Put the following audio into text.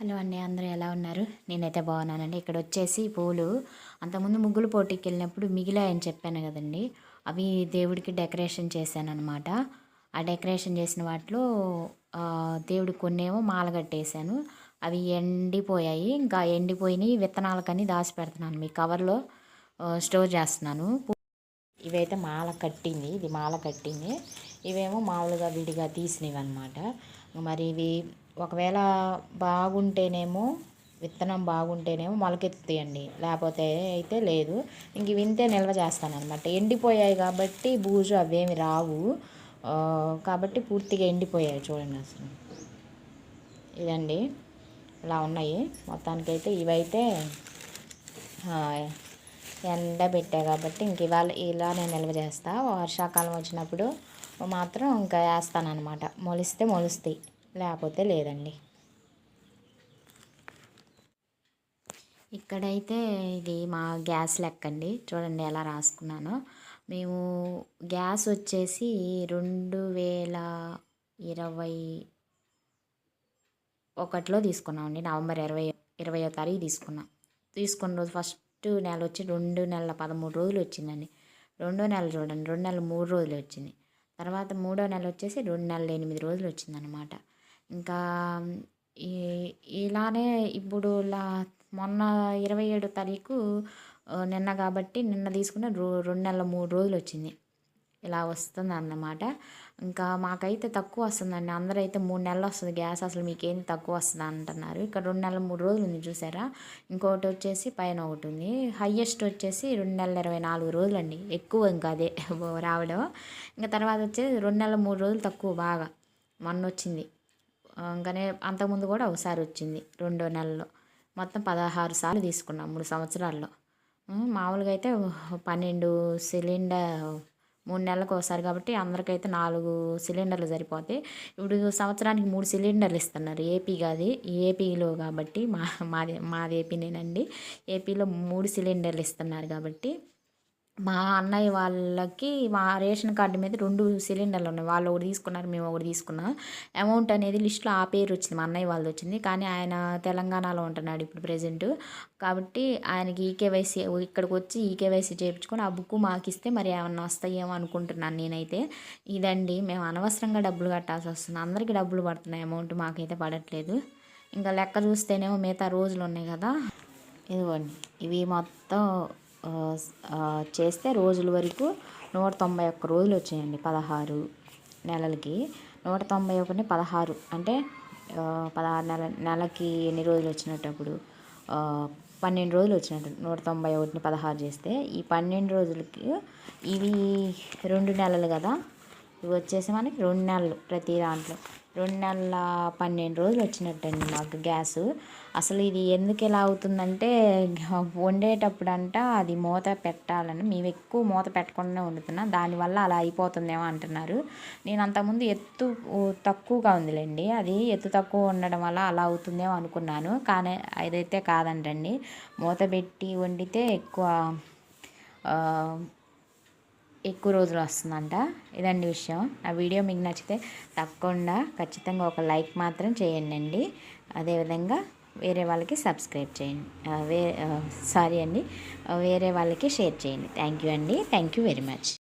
Hello అండి అందరూ ఎలా ఉన్నారు? నేనైతే బాగున్నానండి. ఇక్కడ వచ్చేసి పూలు అంతకుముందు ముగ్గులు పోటీకి వెళ్ళినప్పుడు మిగిలాయని చెప్పాను కదండి. అవి దేవుడికి డెకరేషన్ చేశాను అనమాట ఆ డెకరేషన్ చేసిన వాటిలో దేవుడికి కొన్నేమో మాల కట్టేశాను. అవి ఎండిపోయాయి. ఇంకా ఎండిపోయినాయి విత్తనాలకని దాచి పెడుతున్నాను మీ కవర్లో స్టోర్ చేస్తున్నాను. ఇవైతే మాల కట్టింది. ఇది మాల కట్టింది. ఇవేమో మామూలుగా విడిగా తీసినవి అనమాట మరి ఇవి ఒకవేళ బాగుంటేనేమో విత్తనం బాగుంటేనేమో మొలకెత్తుతాయండి. లేకపోతే అయితే లేదు. ఇంక వింతే నిల్వ చేస్తాను అనమాట ఎండిపోయాయి కాబట్టి బూజు అవేమి రావు. కాబట్టి పూర్తిగా ఎండిపోయాయి చూడండి అసలు. ఇదండి. ఇలా ఉన్నాయి. మొత్తానికైతే ఇవైతే ఎండ పెట్టా కాబట్టి ఇంక ఇవాళ ఇలా నేను నిల్వ చేస్తా. వర్షాకాలం వచ్చినప్పుడు మాత్రం ఇంకా వేస్తాను అనమాట మొలిస్తే మొలుస్తాయి. లేకపోతే లేదండి. ఇక్కడైతే ఇది మా గ్యాస్ లెక్కండి. చూడండి ఎలా రాసుకున్నానో. మేము గ్యాస్ వచ్చేసి రెండు వేల ఇరవై ఒకటిలో తీసుకున్నామండి. నవంబర్ ఇరవై ఇరవయో తారీఖు తీసుకున్నాం. తీసుకున్న రోజు ఫస్ట్ నెల వచ్చి రెండు నెలల పదమూడు రోజులు వచ్చిందండి. రెండో నెల చూడండి రెండు నెలలు మూడు రోజులు వచ్చింది. తర్వాత మూడో నెల వచ్చేసి రెండు నెలలు ఎనిమిది రోజులు వచ్చిందనమాట ఇంకా ఈ ఇలానే ఇప్పుడు లా మొన్న ఇరవై ఏడో తారీఖు నిన్న కాబట్టి నిన్న తీసుకున్న రో రెండు నెలల మూడు రోజులు వచ్చింది. ఇలా వస్తుంది అన్నమాట ఇంకా మాకైతే తక్కువ వస్తుందండి. అందరూ అయితే మూడు నెలలు వస్తుంది గ్యాస్ అసలు మీకేం తక్కువ వస్తుంది అంటున్నారు. ఇక్కడ రెండు నెలల మూడు రోజులు ఉంది చూసారా? ఇంకొకటి వచ్చేసి పైన ఒకటి ఉంది. హయ్యెస్ట్ వచ్చేసి రెండు నెలల ఇరవై నాలుగు రోజులు అండి ఎక్కువ ఇంకా అదే రావడం. ఇంకా తర్వాత వచ్చేసి రెండు నెలల మూడు రోజులు తక్కువ బాగా. మొన్న వచ్చింది. ఇంకానే అంతకుముందు కూడా ఒకసారి వచ్చింది రెండో నెలలో. మొత్తం పదహారు సార్లు తీసుకున్నాం మూడు సంవత్సరాల్లో. మామూలుగా అయితే పన్నెండు సిలిండర్ మూడు నెలలకు ఒకసారి కాబట్టి అందరికైతే నాలుగు సిలిండర్లు సరిపోతాయి. ఇప్పుడు సంవత్సరానికి మూడు సిలిండర్లు ఇస్తున్నారు. ఏపీ కాదు ఏపీలో కాబట్టి మా మాది మాది ఏపీనేనండి. ఏపీలో మూడు సిలిండర్లు ఇస్తున్నారు కాబట్టి మా అన్నయ్య వాళ్ళకి మా రేషన్ కార్డు మీద రెండు సిలిండర్లు ఉన్నాయి. వాళ్ళు ఒకటి తీసుకున్నారు మేము ఒకటి తీసుకున్నాం. అమౌంట్ అనేది లిస్ట్లో ఆ పేరు వచ్చింది. మా అన్నయ్య వాళ్ళది వచ్చింది. కానీ ఆయన తెలంగాణలో ఉంటున్నాడు ఇప్పుడు ప్రజెంట్. కాబట్టి ఆయనకి ఈకేవైసీ ఇక్కడికి వచ్చి ఈకేవైసీ చేయించుకొని ఆ బుక్ మాకు ఇస్తే మరి ఏమన్నా వస్తాయేమో అనుకుంటున్నాను నేనైతే. ఇదండి. మేము అనవసరంగా డబ్బులు కట్టాల్సి వస్తుంది. అందరికీ డబ్బులు పడుతున్నాయి. అమౌంట్ మాకైతే పడట్లేదు. ఇంకా లెక్క చూస్తేనేమో మిగతా రోజులు ఉన్నాయి కదా. ఇదిగోండి. ఇవి మొత్తం చేస్తే రోజుల వరకు నూట తొంభై ఒక్క రోజులు వచ్చాయండి పదహారు నెలలకి. నూట తొంభై ఒకటిని పదహారు అంటే పదహారు నెల నెలకి ఎన్ని రోజులు వచ్చినట్టు పన్నెండు రోజులు వచ్చినట్టు నూట తొంభై ఒకటిని పదహారు చేస్తే ఈ పన్నెండు రోజులకి ఇవి రెండు నెలలు కదా? ఇవి వచ్చేసి మనకి రెండు నెలలు ప్రతి దాంట్లో. రెండు నెలల పన్నెండు రోజులు వచ్చినట్టండి మాకు గ్యాసు. అసలు ఇది ఎందుకు ఇలా అవుతుందంటే వండేటప్పుడు అంట అది మూత పెట్టాలని మేము ఎక్కువ మూత పెట్టకుండా వండుతున్నాం దానివల్ల అలా అయిపోతుందేమో అంటున్నారు. నేను అంతకుముందు ఎత్తు తక్కువగా ఉందిలేండి అది ఎత్తు తక్కువ ఉండడం వల్ల అలా అవుతుందేమో అనుకున్నాను. కానీ అదైతే కాదంటండి మూత పెట్టి వండితే ఎక్కువ ఎక్కువ రోజులు వస్తుందంట. ఇదండి విషయం. నా వీడియో మీకు నచ్చితే తప్పకుండా ఖచ్చితంగా ఒక లైక్ మాత్రం చేయండి అండి అదేవిధంగా వేరే వాళ్ళకి సబ్స్క్రైబ్ చేయండి. వే సారీ అండి. వేరే వాళ్ళకి షేర్ చేయండి. థ్యాంక్ యూ అండి. Thank you very much.